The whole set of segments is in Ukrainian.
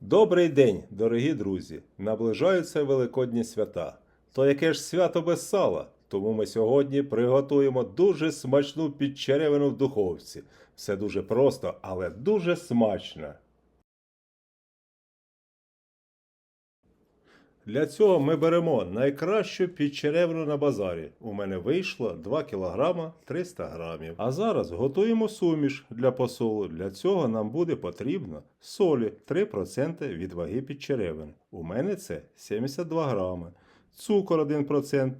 Добрий день, дорогі друзі! Наближаються великодні свята. То яке ж свято без сала? Тому ми сьогодні приготуємо дуже смачну підчеревину в духовці. Все дуже просто, але дуже смачно. Для цього ми беремо найкращу підчеревину на базарі. У мене вийшло 2 кг 300 грамів. А зараз готуємо суміш для посолу. Для цього нам буде потрібно солі 3% від ваги підчеревини. У мене це 72 грами. Цукор 1%.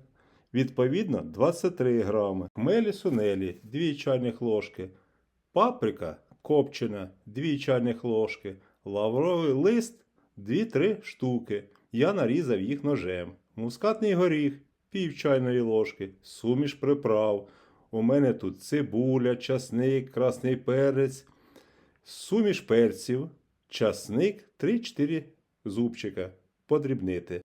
Відповідно 23 грами. Хмелі сунелі 2 чайних ложки. Паприка копчена 2 чайних ложки. Лавровий лист 2-3 штуки. Я нарізав їх ножем. Мускатний горіх пів чайної ложки, суміш приправ. У мене тут цибуля, часник, красний перець, суміш перців, часник 3-4 зубчика. Подрібнити.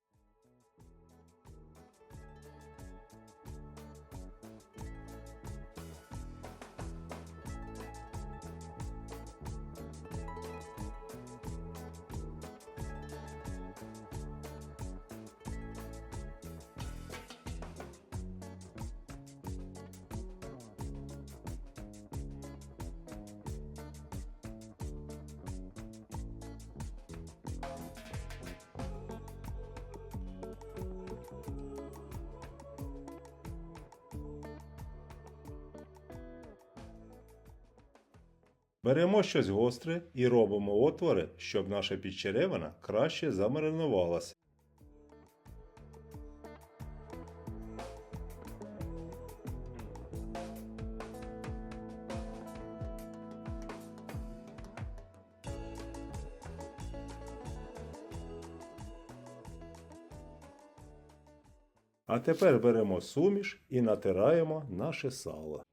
Беремо щось гостре і робимо отвори, щоб наша підчеревина краще замаринувалася. А тепер беремо суміш і натираємо наше сало.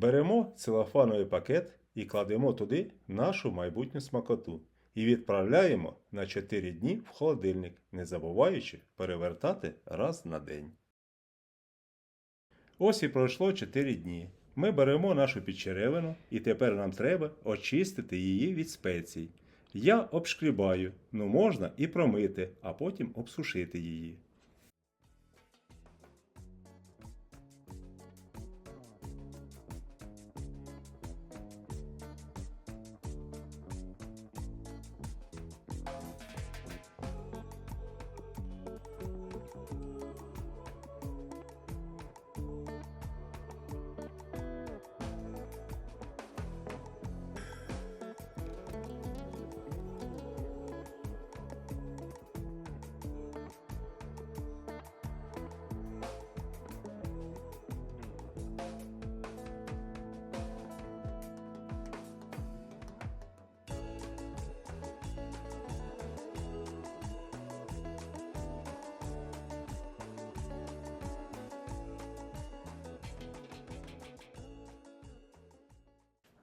Беремо целофановий пакет і кладемо туди нашу майбутню смакоту. І відправляємо на 4 дні в холодильник, не забуваючи перевертати раз на день. Ось і пройшло 4 дні. Ми беремо нашу підчеревину і тепер нам треба очистити її від спецій. Я обшкрібаю, ну можна і промити, а потім обсушити її.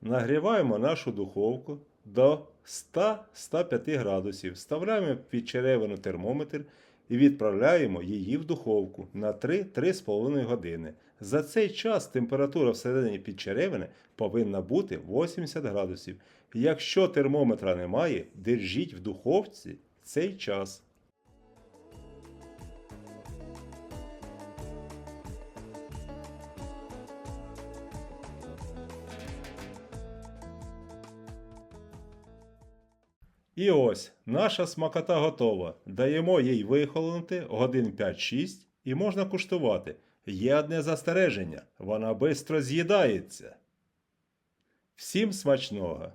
Нагріваємо нашу духовку до 100-105 градусів. Вставляємо під черевину термометр і відправляємо її в духовку на 3-3,5 години. За цей час температура всередині підчеревини повинна бути 80 градусів. Якщо термометра немає, держіть в духовці цей час. І ось наша смакота готова. Даємо їй вихолонути годин 5-6 і можна куштувати. Є одне застереження: вона швидко з'їдається. Всім смачного!